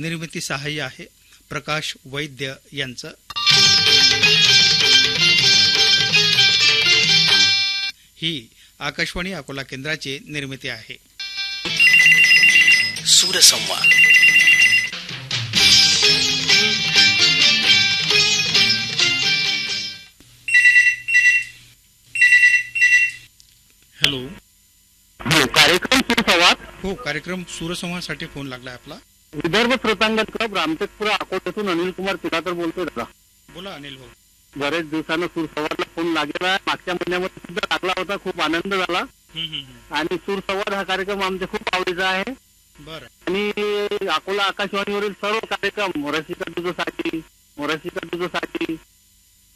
निर्मिती सहाय्य आहे. प्रकाश वैद्य यांचं. ही आकाशवाणी अकोला केंद्राची निर्मिती आहे. सूरसंवाद हॅलो. हो कार्यक्रम सुसंवाद हो कार्यक्रम सूरसंवादसाठी फोन लागलाय आपला. विदर्भ श्रोतांगण क्लब रामटेकपुरा अकोट्यातून अनिल कुमार तिरातर बोलतोय दादा. बोला अनिल भाऊ. बरेच दिवसानं सुरसंवादला फोन लागेला मागच्या महिन्यामध्ये सुद्धा लागला होता. खूप आनंद झाला. आणि सुरसंवाद हा कार्यक्रम आमच्या खूप आवडीचा आहे. आणि अकोला आकाशवाणीवरील सर्व कार्यक्रम तुझसाठी मोराशीचा तुझसाठी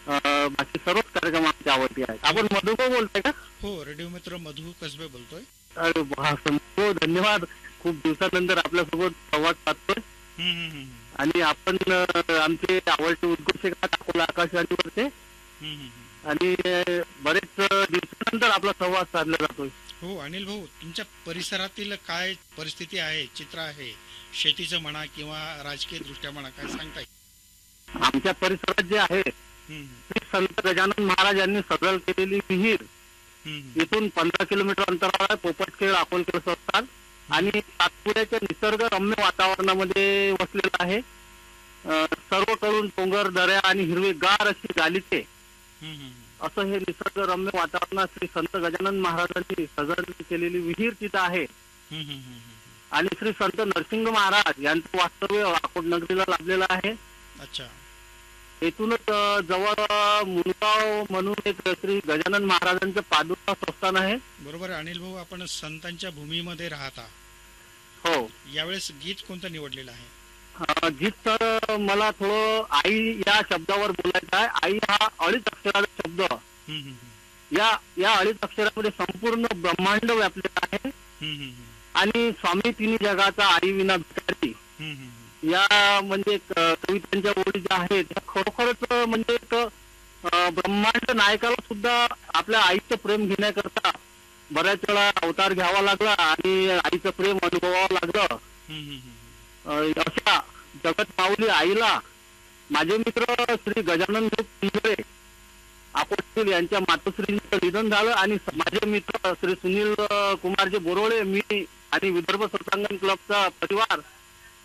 अं, बाकी सर्वच कार्यक्रम आमच्या आवडते आहेत. आपण मधुको बोलताय का? हो रेडिओ मित्र मधु कसबे बोलतोय. अरे धन्यवाद. खूप दिवसानंतर आपल्यासोबत संवाद साधतोय. आणि आपण आमचे आवडते उद्घोषक अकोला आकाशवाणीवरचे. आणि बरेच दिवसानंतर आपला संवाद साधला जातोय. हो अनिल भाऊ तुमच्या परिसरातील काय परिस्थिती आहे चित्र आहे? शेतीचं म्हणा किंवा राजकीय दृष्ट्या म्हणा काय सांगताय? आमच्या परिसरात जे आहे श्री संत गजानन महाराज यांनी सदल केलेली विहीर. इथून पंधरा किलोमीटर अंतरावर आहे पोपटखेड अकोलखेड संस्थान. आणि सातपुड्याच्या निसर्ग रम्य वातावरणामध्ये वसलेलं आहे. अं, सर्वकडून डोंगर दऱ्या आणि हिरवेगार अशी गालिचे. असं हे निसर्गरम्य वातावरणात श्री संत गजानन महाराजांनी सजल केलेली विहीर तिथं आहे. आणि श्री संत नरसिंह महाराज यांचं वास्तव्य अकोट नगरीला लाभलेलं आहे. अच्छा. येथूनच जवळ मुनगाव म्हणून एक श्री गजानन महाराजांचं पादुका संस्थान आहे. बरोबर अनिल भाऊ आपण संतांच्या भूमीमध्ये राहता. हो यावेळेस गीत कोणतं निवडलेलं आहे गीत तर मला थोडं आई या शब्दावर बोलायचं आहे आई हा अडीच अक्षराचा शब्द हम्म, हम्म, हम्म. या या अडीच अक्षरामध्ये संपूर्ण ब्रह्मांड व्यापलेलं आहे हम्म, हम्म, हम्म. आणि स्वामी तिन्ही जगाचा आई विना भिकारी हम्म, हम्म, हम्म. या म्हणजे क- कवितांच्या ओळी ज्या आहेत त्या खरोखरच म्हणजे एक अं, ब्रह्मांड नायकाला सुद्धा आपल्या आईचं प्रेम घेण्याकरता बऱ्याच वेळा अवतार घ्यावा लागला आणि आईचं प्रेम अनुभवावं लागलं. अशा जगत माऊली आईला माझे मित्र श्री गजानन पिंजरे अकोटतील यांच्या मातोश्रींचं निधन झालं आणि माझे मित्र श्री सुनील कुमारजी बोरोळे मी आणि विदर्भ सत्सांगण क्लबचा परिवार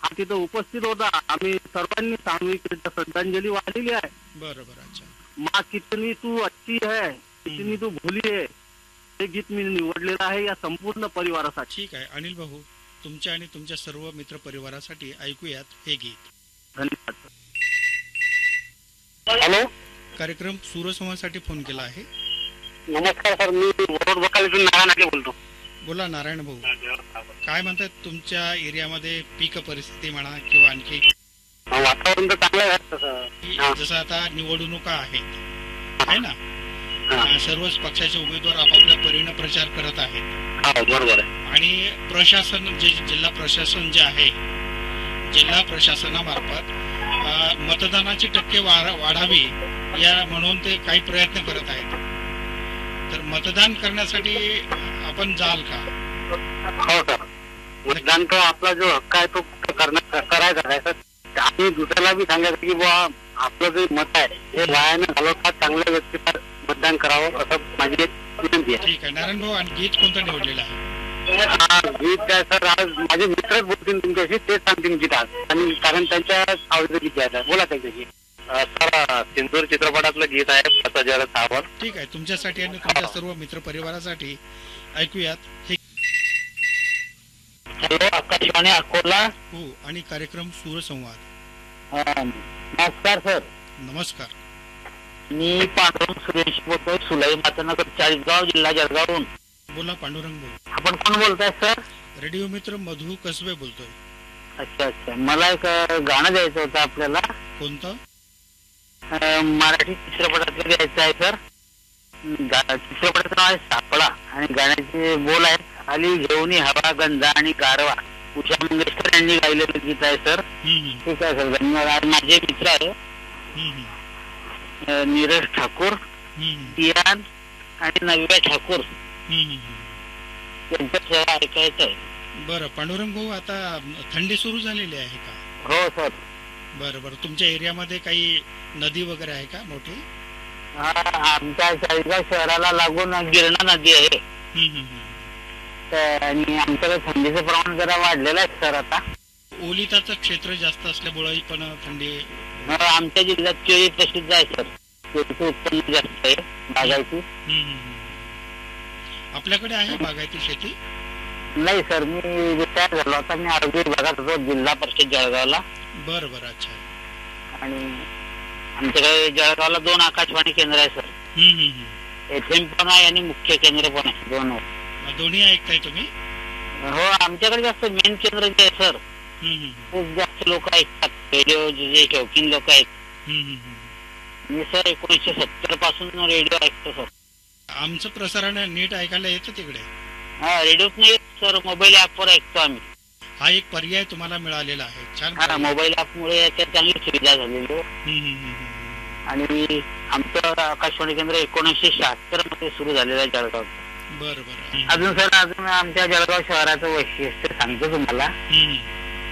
हा तिथं उपस्थित होता. आम्ही सर्वांनी सामूहिकरित्या श्रद्धांजली वाहिली आहे. बरं बरं अच्छा. माँ कितनी तू अच्छी है कितनी तू भोली है. हे गीत मी निवडलेलं आहे या संपूर्ण परिवारासाठी. ठीक आहे. अनिल भाऊ तुमच्या आणि तुमच्या सर्व मित्र परिवारासाठी ऐकूयात हे गीत. धन्यवाद. हॅलो? कार्यक्रम सूरसंवादसाठी फोन केला आहे. नमस्कार सर मी बकालीतून नारायण बोलतो. बोला नारायण भाऊ. काय म्हणतात तुमच्या एरियामध्ये पीक परिस्थिती म्हणा किंवा आणखी? वातावरण तर चांगलं आहे. जसं आता निवडणुका आहेत. आहे ना? सर्वच पक्षाचे उमेदवार आपापल्या परीने प्रचार करत आहेत. हा बरोबर आणि प्रशासन जे जिल्हा प्रशासन जे आहे जिल्हा प्रशासनामार्फत मतदानाची टक्के वाढ- वाढावी या म्हणून ते काही प्रयत्न करत आहेत. तर मतदान करण्यासाठी आपण जाल का? हो सर. मतदान तो आपला जो हक्क आहे तो करायचा आहे सर? आणि दुसऱ्याला बी सांगायचं की बुवा आपलं जे मत आहे हे वायानं घालवता चांगल्या व्यक्तीला मतदान करावं असं माझी एक विनंती आहे. ठीक आहे. नारायण भाऊ आणि गीत कोणतं निवडलेलं आहे? हा, गीत काय सर आज माझे मित्रच बोलतील तुमच्याशी तेच सांगतील गीत आज. आणि कारण त्यांच्या आवडीचं गीत आहे. बोला त्यांच्याशी. सर सिंदूर चित्रपटातलं गीत आहे सावध ठीक आहे. तुमच्यासाठी आणि तुमच्या सर्व मित्र परिवारासाठी ऐकूयात. हे हॅलो आकाशवाणी अकोला. हो आणि कार्यक्रम सूरसंवाद. नमस्कार सर. नमस्कार. मी पांडुरंग सुरेश बोलतोय सुलाई मातानगर चाळीसगाव जिल्हा जळगावहून. बोला पांडुरंग भाऊ आपण कोण बोलताय सर? रेडिओ मित्र मधु कसबे बोलतोय. अच्छा अच्छा. मला एक अं, गाणं द्यायचं होतं आपल्याला. कोणतं? अं, मराठी चित्रपटातलं द्यायचं आहे सर. गा- चित्रपटाचं नाव आहे सापळा आणि गाण्याचे बोल आहेत आली घेऊन हवा गंधा आणि गारवा. उषा मंगेशकर यांनी गायलेलं गीत आहे सर. हम्म, हम्म, ठीक आहे सर. धन्यवाद. आणि माझे मित्र आहे. हम्म, हम्म, अं, नीरज ठाकूर इरान आणि नव्या ठाकूर. हम्म, हम्म. यांच्या सेवा ऐकायचं आहे. बरं पांडुरंग भाऊ आता थंडी सुरू झालेली आहे का? हो सर. बरं बरं. तुमच्या एरियामध्ये काही नदी वगैरे आहे का मोठी? हा, आमच्या चाळीसगाव शहराला लागून गिरणा नदी आहे. आणि आमच्याकडे थंडीचं प्रमाण जरा वाढलेलं आहे सर आता. ओलिताचं क्षेत्र जास्त असल्यामुळे पण थंडी आमच्या जिल्ह्यात केळी प्रसिद्ध आहे सर. केळीचं उत्पन्न जास्त आहे हम्म. आपल्याकडे आहे बागायती शेती? नाही सर. मी रिटायर झालो आता मी आरोग्य विभागात होतो जिल्हा परिषद जळगावला. बरं बरं. अच्छा. आणि आमच्याकडे जळगावला दोन आकाशवाणी केंद्र आहे सर. एफ एम पण आहे आणि मुख्य केंद्र पण आहे दोन दोन्ही ऐकताय तुम्ही? हो आमच्याकडे जास्त मेन केंद्र जे आहे सर. खूप जास्त लोक ऐकतात. रेडिओ जे शौकीन लोक आहेत. मी सर एकोणीसशे सत्तरपासून रेडिओ ऐकतो सर. आमचं प्रसारण नीट ऐकायला येतं तिकडे. हा रेडिओत नाही सर. मोबाईल ऍपवर ऐकतो आम्ही. हा एक पर्याय तुम्हाला मिळालेला आहे. छान हा. मोबाईल ऍपमुळे याच्यात चांगली सुविधा झालेली आहे. आणि आमचं आकाशवाणी केंद्र एकोणीसशे शहात्तरमध्ये सुरू झालेलं आहे जळगाव. बरं बरं. हम्म, अजून सर अजून आमच्या जळगाव शहराचं वैशिष्ट्य सांगतो तुम्हाला. हम्म.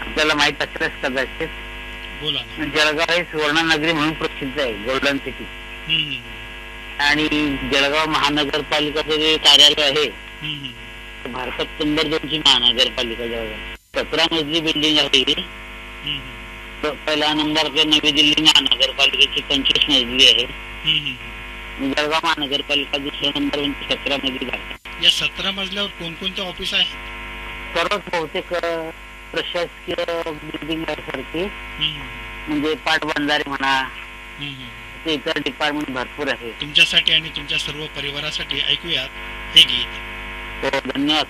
आपल्याला माहीत असेलच कदाचित जळगाव हे सुवर्ण नगरी म्हणून प्रसिद्ध आहे गोल्डन सिटी आणि जळगाव महानगरपालिकाचं जे कार्यालय आहे भारतात नंबर दोनची महानगरपालिका जळगाव. सतरा मजली बिल्डिंग आहे ही. पहिला नंबर नवी दिल्ली महानगरपालिकेची पंचवीस मजली आहे. जळगाव महानगरपालिका दुसरा नंबर सतरा मजली या सतरा मजल्यावर कोणकोणते ऑफिस आहे? सर्वच बहुतेक प्रशासकीय बिल्डिंग आहे सर ती. हम्म, म्हणजे पाटबंधारे म्हणा. ते इतर डिपार्टमेंट भरपूर आहे. तुमच्यासाठी आणि तुमच्या सर्व परिवारासाठी ऐकूयात हे गीत. तो धन्यवाद.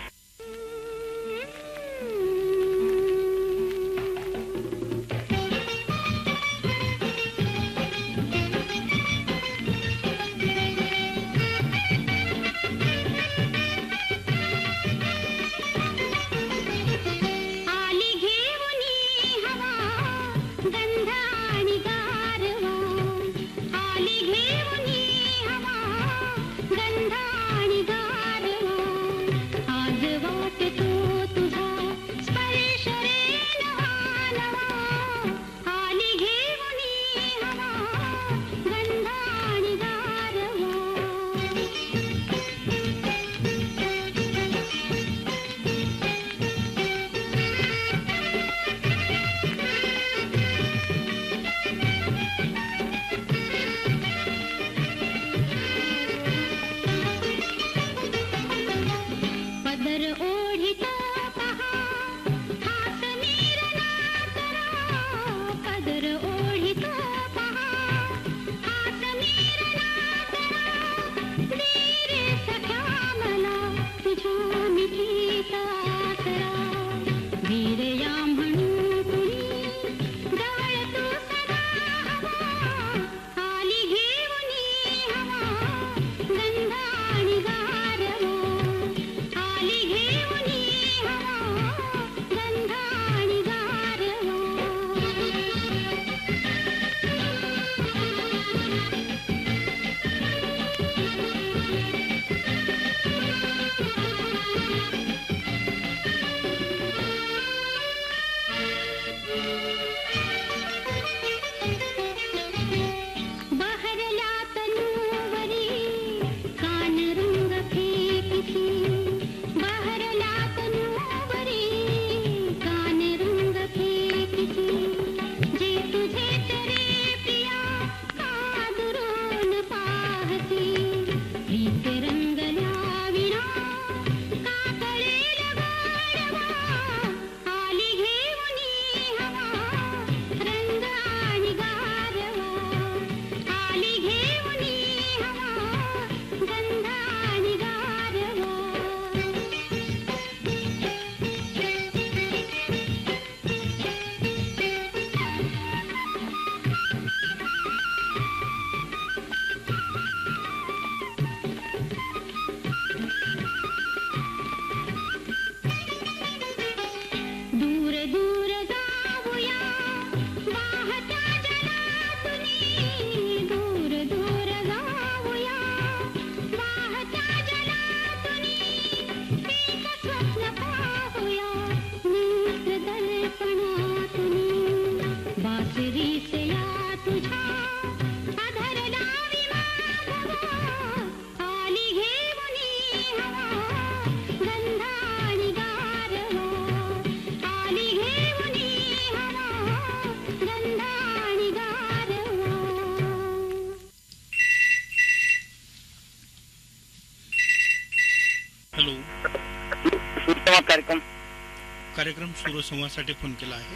कार्यक्रम सूरसंवादसाठी फोन केला आहे.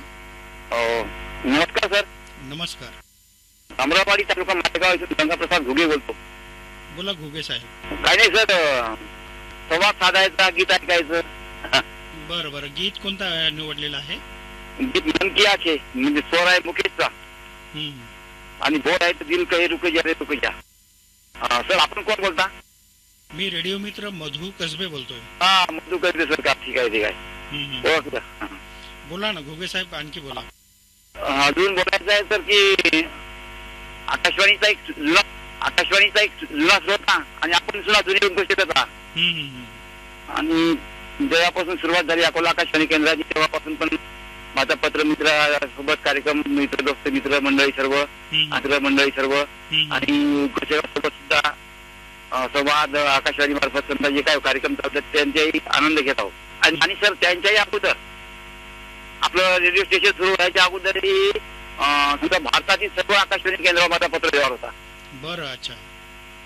नमस्कार सर. नमस्कार. अमरावाडी तालुका मालेगाव इथून गंगाप्रसाद घुगे बोलतो. बोला घुगे साहेब. काय नाही सर संवाद साधायचा गीत ऐकायचं. बरं बरं. गीत कोणता निवडलेला आहे? गीत मन की आहे म्हणजे स्वर आहे मुकेशचा. आणि बोल आहे दिल कहे रुके जा रे रुके जा. सर आपण कोण बोलता? मी रेडिओ मित्र मधु कसबे बोलतोय. हा मधू करते सर का ठीक आहे ठीक आहे. हा. बोला ना घुगे साहेब आणखी बोला अजून बोलायचं आहे तर की आकाशवाणीचा एक जुना आकाशवाणीचा एक जुना स्रोत आणि आपण सुद्धा जुनी हम्म, हम्म. आणि जेव्हापासून सुरुवात झाली अकोला आकाशवाणी केंद्राची तेव्हापासून पण माझा पत्र मित्र सोबत कार्यक्रम मित्र दोस्त मित्र मंडळी सर्व मित्र मंडळी सर्व. आणि सोबत सुद्धा संवाद आकाशवाणी मार्फत समजा जे काही कार्यक्रम चालतात त्यांचाही आनंद घेत आहोत आणि सर त्यांच्याही अगोदर आपलं रेडिओ स्टेशन सुरू व्हायच्या अगोदरही सुद्धा भारतातील सर्व आकाशवाणी केंद्रावर माझा पत्र व्यवहार होता बरं अच्छा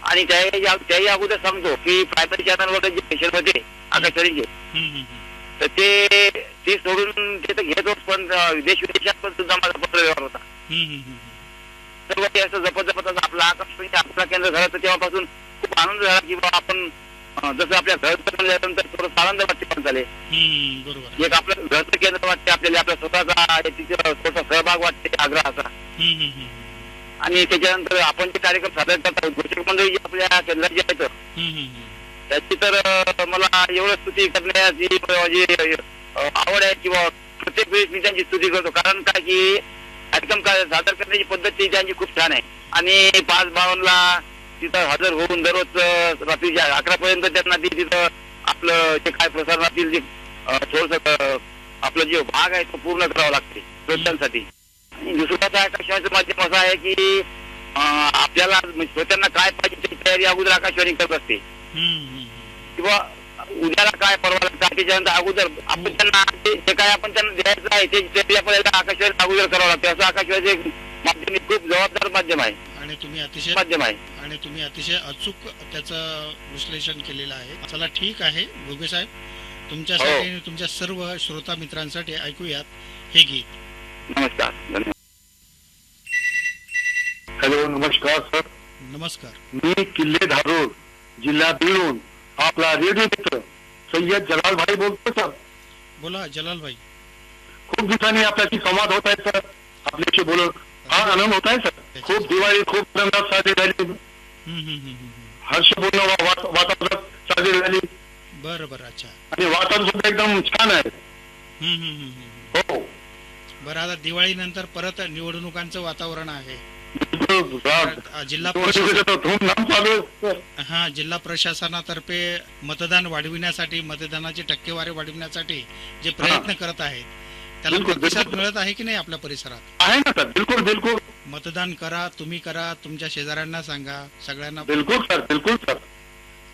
आणि त्याही अगोदर सांगतो की प्रायमरी चॅनलवर जे स्टेशन होते आकाशवाणीचे. तर ते ते सोडून ते तर घेतोच पण देश विदेशात पण सुद्धा माझा पत्र व्यवहार होता. सर्व ते असं जपत जपत आपला आकाशवाणी आपला केंद्र झालं तर तेव्हापासून खूप आनंद झाला की बा आपण जसं आपल्या घरचं म्हणल्यानंतर थोडं आनंद वाटते पण झाले. बरोबर. एक आपलं घरचं केंद्र वाटते आपल्याला आपल्या स्वतःचा स्वतः सहभाग वाटते आग्रहाचा. आणि त्याच्यानंतर आपण जे कार्यक्रम सादर करतात घोषक मंडळी आपल्या केंद्रात जे आहेत. त्याची तर मला एवढं स्तुती करण्याची माझी अं, आवड आहे किंवा प्रत्येक वेळेस मी त्यांची स्तुती करतो. कारण काय की कार्यक्रम सादर करण्याची पद्धत त्यांची खूप छान आहे. आणि पाच बावनला तिथं हजर होऊन दररोज रात्रीच्या अकरा पर्यंत त्यांना ती तिथं आपलं जे काय प्रसारणातील जे थोडस आपलं जे भाग आहे तो पूर्ण करावा लागते श्रोत्यांसाठी आणि दुसरं आकाशवाणीचं माध्यम असं आहे की आपल्याला म्हणजे श्रोत्यांना काय पाहिजे त्याची तयारी अगोदर आकाशवाणी करत असते. किंवा उद्याला काय परवा काय त्याच्यानंतर अगोदर आपण त्यांना जे काय आपण त्यांना द्यायचं आहे ते आपल्याला आकाशवाणी अगोदर करावं लागते. असं आकाशवाणी माध्यम एक खूप जबाबदार माध्यम आहे. आणि तुम्ही अतिशय माध्यम आहे. आणि तुम्ही अतिशय अचूक त्याचं विश्लेषण केलेलं आहे. चला ठीक आहे भोगे साहेब. तुमच्यासाठी आणि तुमच्या सर्व श्रोता मित्रांसाठी ऐकूयात हे गीत. नमस्कार धन्यवाद. हॅलो नमस्कार सर. नमस्कार. मी किल्ले धारूर जिल्हा बीडून आपला रेडिओ मित्र सय्यद जलाल भाई बोलतो सर. बोला जलालभाई. खूप दिवसांनी आपल्याशी संवाद होत आहे सर. आपल्याशी बोलत फार आनंद होत आहे सर. खूप दिवाळी खूप आनंदात साजरी झाली. हर्षपूर्ण वा- वात- वातावरणात साजरी झाली. बरं बरं अच्छा. आणि वातावरण सुद्धा एकदम छान आहे. हो. बरं आता दिवाळीनंतर परत निवडणुकांचं वातावरण आहे. जिल्हा हा जिल्हा प्रशासनातर्फे मतदान वाढविण्यासाठी मतदानाची टक्केवारी वाढविण्यासाठी जे प्रयत्न करत आहेत त्याला प्रतिसाद. मिळत आहे की नाही आपल्या परिसरात? आहे ना सर बिलकुल बिलकुल. मतदान करा तुम्ही करा तुमच्या शेजाऱ्यांना सांगा सगळ्यांना बिलकुल सर बिलकुल सर.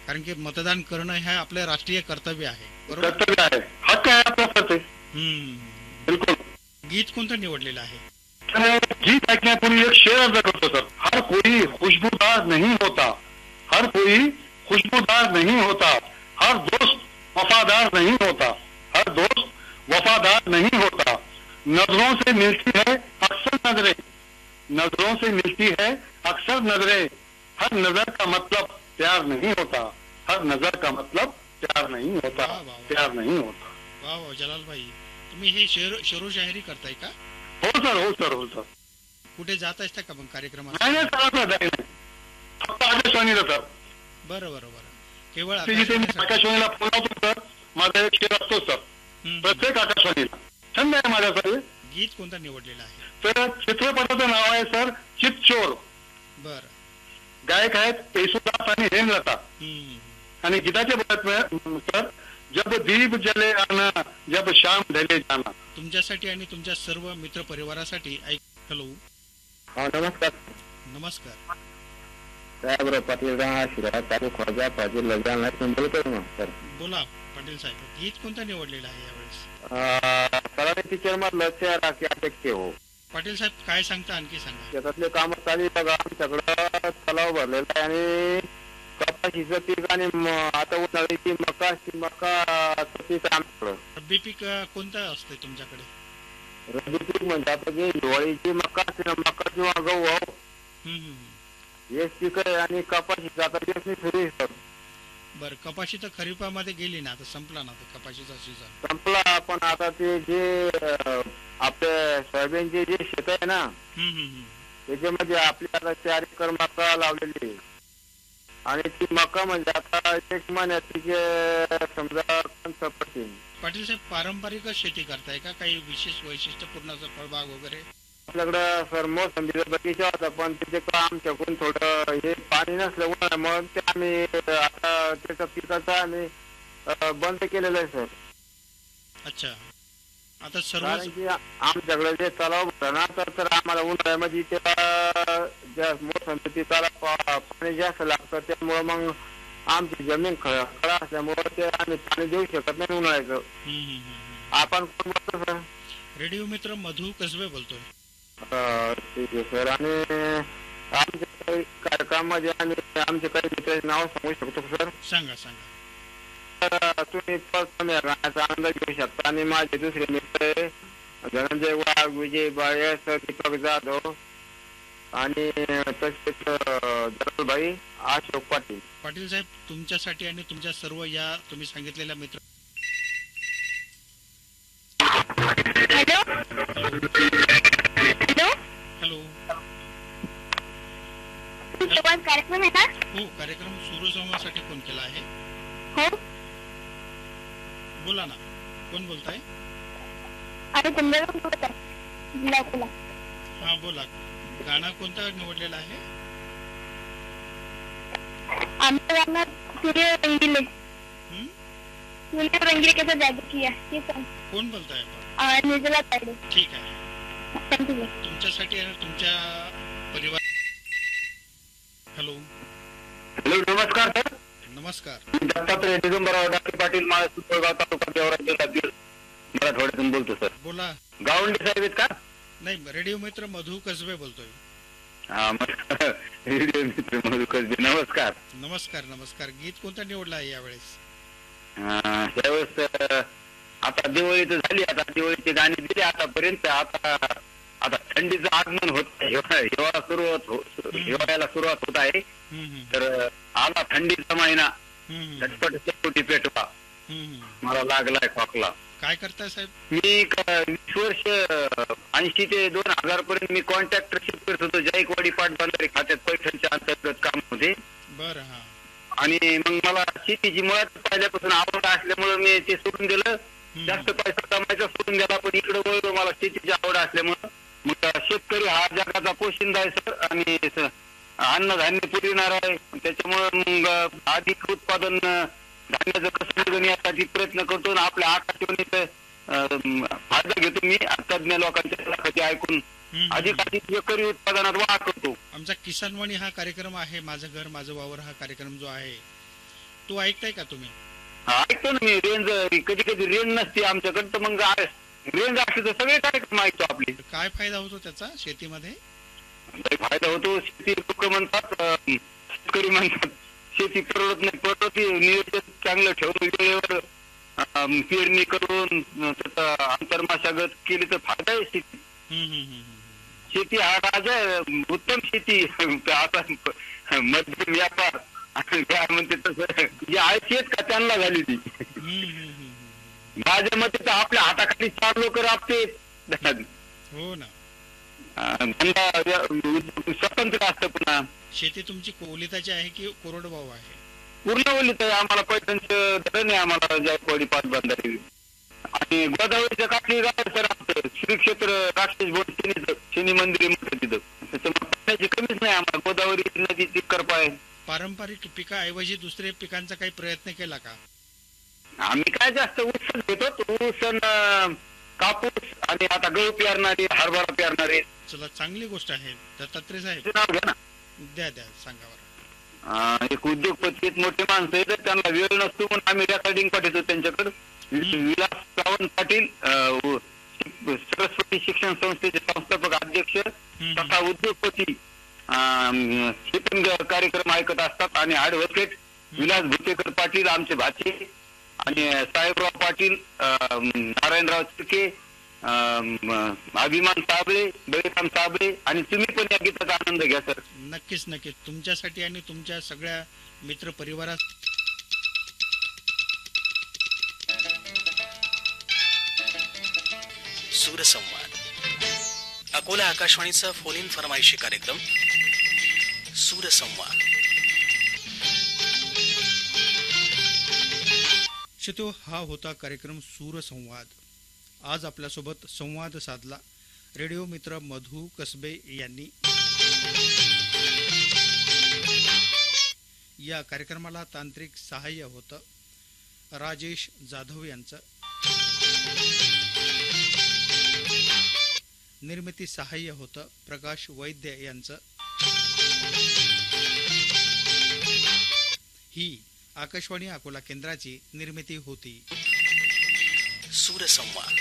कारण की मतदान करणं हे आपलं राष्ट्रीय कर्तव्य आहे बरोबर? कर्तव्य आहे. हक्क आहे आपला सर ते. हम्म. बिलकुल. गीत कोणतं निवडलेलं आहे? तर गीत ऐकण्यापूर्वी एक शेर अर्ज करतो सर. हर कोई खुशबूदार नहीं होता. हर कोई खुशबूदार नहीं होता. हर दोस्त वफादार नहीं होता. हर दोस्त वफादार नहीं होता. नज़रों से मिलती है अक्सर नज़रें नज़रों से मिलती है अक्सर नज़रें हर नज़र का मतलब प्यार नहीं होता। हर नज़र का मतलब प्यार नहीं होता. प्यार नहीं होता। वाह जलाल जलालभाई तुम्ही हे शेर शेरो शायरी करताय का? हो सर हो सर हो सर। कुठे जात असता का मग कार्यक्रमात? नाही नाही सर नाही नाही. फक्त आकाशवाणीला सर. बरं बरं बरं. केवळ. आकाशवाणीला फ़ोन लावतो सर. माझा एक शेर असतो सर. हम्म, प्रत्येक आकाशवाणीला. छंद आहे माझ्यासाठी गीत कोणता निवडलेला आहे? तर चित्रपटाचं नाव आहे सर चितचोर बरं. गायक आहेत येशुदास आणि हेमलता. आणि गीताचे सर जब दीप जले आना जब शाम ढले जाना. तुमच्यासाठी आणि तुमच्या सर्व मित्र परिवारासाठी ऐक हॅलो. हा नमस्कार. नमस्कार. साहेबराव पाटील शिरा तालुक खोजा पाटील लग्न बोलतोय मग सर? बोला पाटील साहेब. गीत कोणता निवडलेला आहे यावेळेस? सरांनी पिक्चर मधलं शहर राखी अपेक्ष हो पाटील साहेब काय सांगता आणखी सांगा? शेतातले काम चालू बघा सगळं तलाव भरलेला आहे आणि कप कपाशीचं पीक आणि म- आता उन्हाळ्याची मका ती मकाचं पीक आमच्याकडं. रब्बी पीक अं, कोणतं असते तुमच्याकडे? रब्बी पीक म्हणजे आता जे हिवाळीची मका मका किंवा गहू हो, हम्म, हम्म, हम्म. हेच पीक आहे आणि कपाशीचं आता तेच मी बरं कपाशी तर खरीपामध्ये गेली ना आता संपला ना तो कपाशीचा सीझन संपला पण आता ते जे अं, आपल्या सोयाबीनचे जे शेत आहे ना हम्म, हम्म, हम्म. त्याच्यामध्ये आपली आता चार एकर मका लावलेली आहे. आणि ती मका म्हणजे आता एक महिन्यात तिचे समजा पडतील पाटील साहेब पारंपरिकच शेती करताय का? काही विशेष वैशिष्ट्यपूर्ण असं फळबाग वगैरे? आपल्याकडं सर मोसंबीचा बगीचा होता पण तिथे आमच्याकडून थोडं हे पाणी नसल्यामुळे मग ते आम्ही आता त्याच्या पिकाचं आम्ही अं, बंद केलेलं आहे सर अच्छा। आता सर्व कारण की आमच्याकडे जे तलाव होता ना तर तर आम्हाला उन्हाळ्यामध्ये त्याला ज्या मोसंबी ती पा- पाणी जास्त लागतं त्यामुळं मग आमची ज़मीन खळ खळा असल्यामुळं ते आम्ही पाणी देऊ शकत नाही उन्हाळ्याचं आपण कोण बोलतो सर रेडिओ मित्र मधु कसबे बोलतोय ठीक आहे सर. आणि आमच्या काही कार्यक्रमामध्ये आणि आमचे काही मित्राचे नाव सांगू शकतो का सर? सांगा सांगा. तर तुम्ही या गाण्याचा आनंद घेऊ शकता. आणि माझे दुसरे मित्र आहे, धनंजय वाघ विजय बायस दीपक जाधव आणि तसेच भाई अशोक पाटील. पाटील साहेब तुमच्यासाठी आणि तुमच्या सर्व या तुम्ही सांगितलेल्या मित्र हॅलो? हॅलो. कार्यक्रम आहे ना हो कार्यक्रम सूर्यसंवादासाठी फोन केला आहे. हो. बोला ना कोण बोलताय? तुमच्याकडून बोलत आहे. अकोला हा बोला. गाणं कोणतं निवडलेलं आहे? आमचं गाणं सूर्य रंगीले. हं? सूर्य रंगीले कैसा जादू किया हे सॉन्ग कोण बोलताय आपण? अं, निर्जला तायडे. ठीक आहे. तुमच्यासाठी आणि तुमच्या परिवार हॅलो. हॅलो नमस्कार सर. नमस्कार. दत्तात्रय दिगंबरराव डाके पाटील माळ सुपळगाव तालुका जिल्हा बीड मराठवाड्यातून बोलतो सर. बोला. गावंडी साहेब आहेत का? नाही रेडिओ मित्र मधु कसबे बोलतोय. हा मग रेडिओ मित्र मधु कसबे. नमस्कार. नमस्कार नमस्कार. गीत कोणतं निवडलं आहे यावेळेस? अं, आता दिवाळी तर झाली. आता दिवाळीची गाणी दिली आतापर्यंत. आता आता थंडीचं आगमन होत. हिवाळा सुरुवात हिवाळ्याला सुरुवात होत आहे. तर आला थंडीचा महिना. झटपट शेकोटी पेटवा. मला लागलाय खोकला. काय करताय साहेब? मी वीस वर्ष ऐंशी ते दोन हजार पर्यंत मी कॉन्ट्रॅक्टरशिप करत होतो. जायकवाडी पाटबंधारे खात्यात पैठणच्या अंतर्गत काम होते बरं आणि मग मला शेतीची मुळात पहिल्यापासून आवड असल्यामुळे मी ते सोडून दिलं. जास्त पैसा कमायचा सोडून गेला पण इकडे वळलो मला शेतीची आवड असल्यामुळं मग शेतकरी हा जगाचा पोशिंदा आहे सर. आणि अन्नधान्य पुरविणार आहे. त्याच्यामुळे मग अधिक उत्पादन धान्याचं कसं निघून यासाठी प्रयत्न करतो आणि आपल्या आकाशवाणीचा अं, फायदा घेतो मी तज्ञ लोकांच्या मुलाखती ऐकून. अधिक अधिक एकरी उत्पादनात वाढ करतो आमचा किसानवाणी हा कार्यक्रम आहे. माझं घर माझं वावर हा कार्यक्रम जो आहे तो ऐकताय का तुम्ही? ऐकतो ना मी. रेंज कधी कधी रेंज नसते आमच्याकडे तर मग असली तर सगळे कार्यक्रम ऐकतो आपले काय फायदा होतो त्याचा शेतीमध्ये लय फायदा होतो शेती लोक म्हणतात अं, शेतकरी म्हणतात शेती परवडत नाही परवडत नियोजन चांगलं ठेवतो वेळेवर अं, पेरणी करून अं, त्याचा आंतरमाशागत केली तर फायदा आहे शेती हम्म, हम्म, हम्म, हम्म. शेती हा राजा आहे. उत्तम शेती आता मध्यम व्यापार आणि काय म्हणते तसं जे आळशी आहेत का त्यांना झाली ती हम्म, हम्म, हम्म, हम्म. माझ्या मते तर आपल्या हाताखाली चार लोक राबते हो ना. स्वतंत्र असतं पुन्हा. शेती तुमची कोलिताची आहे की कोरडवाहू आहे? पूर्ण ओलीत आहे आम्हाला पैठणचं धरण आहे आम्हाला जायकवाडी पाच बांधारी आणि गोदावरीच्या काठी गाव सर आमचं श्री क्षेत्र राक्षस बोट शनीचं शनी मंदिर मोठं तिथं. त्याच्यामुळे पाण्याची कमीच नाही आम्हाला गोदावरी नदीची कृपा आहे. पारंपरिक पिकाऐवजी दुसरे पिकांचा काही प्रयत्न केला का? आम्ही काय जास्त ऊस घेतो ऊस कापूस आणि आता गहू पेरणारे हरभरा पेरणारे. चला चांगली गोष्ट आहे. दत्तात्रय साहेब नाव घ्या ना. द्या द्या सांगा बरं. अं, एक मोठे माणसं आहेत त्यांना वेळ नसतो म्हणून आम्ही रेकॉर्डिंग पाठवतो त्यांच्याकडे. विलास सावंत पाटील अं, सरस्वती शिक्षण संस्थेचे संस्थापक अध्यक्ष हम्म, तथा उद्योगपती अं, हे पण ग- कार्यक्रम ऐकत असतात. आणि ऍडव्होकेट विलास भुतेकर पाटील आमचे भाचे. आणि साहेबराव पाटील नारायणराव चिरके अभिमान साबळे बळीराम साबळे आणि तुम्ही पण या गीताचा आनंद घ्या सर. नक्कीच नक्कीच. तुमच्यासाठी आणि तुमच्या सगळ्या मित्र परिवारात सूरसंवाद. अकोला आकाशवाणीचा फोन इन फरमाईशी कार्यक्रम. सूरसंवाद. श्रोतो हा होता कार्यक्रम सूरसंवाद. आज आपल्यासोबत संवाद साधला रेडिओ मित्र मधू कसबे यांनी. या कार्यक्रमाला तांत्रिक सहाय्य होतं. राजेश जाधव यांचं. निर्मिती सहाय्य होतं. प्रकाश वैद्य यांचं. ही आकाशवाणी अकोला केंद्राची निर्मिती होती. सूरसंवाद.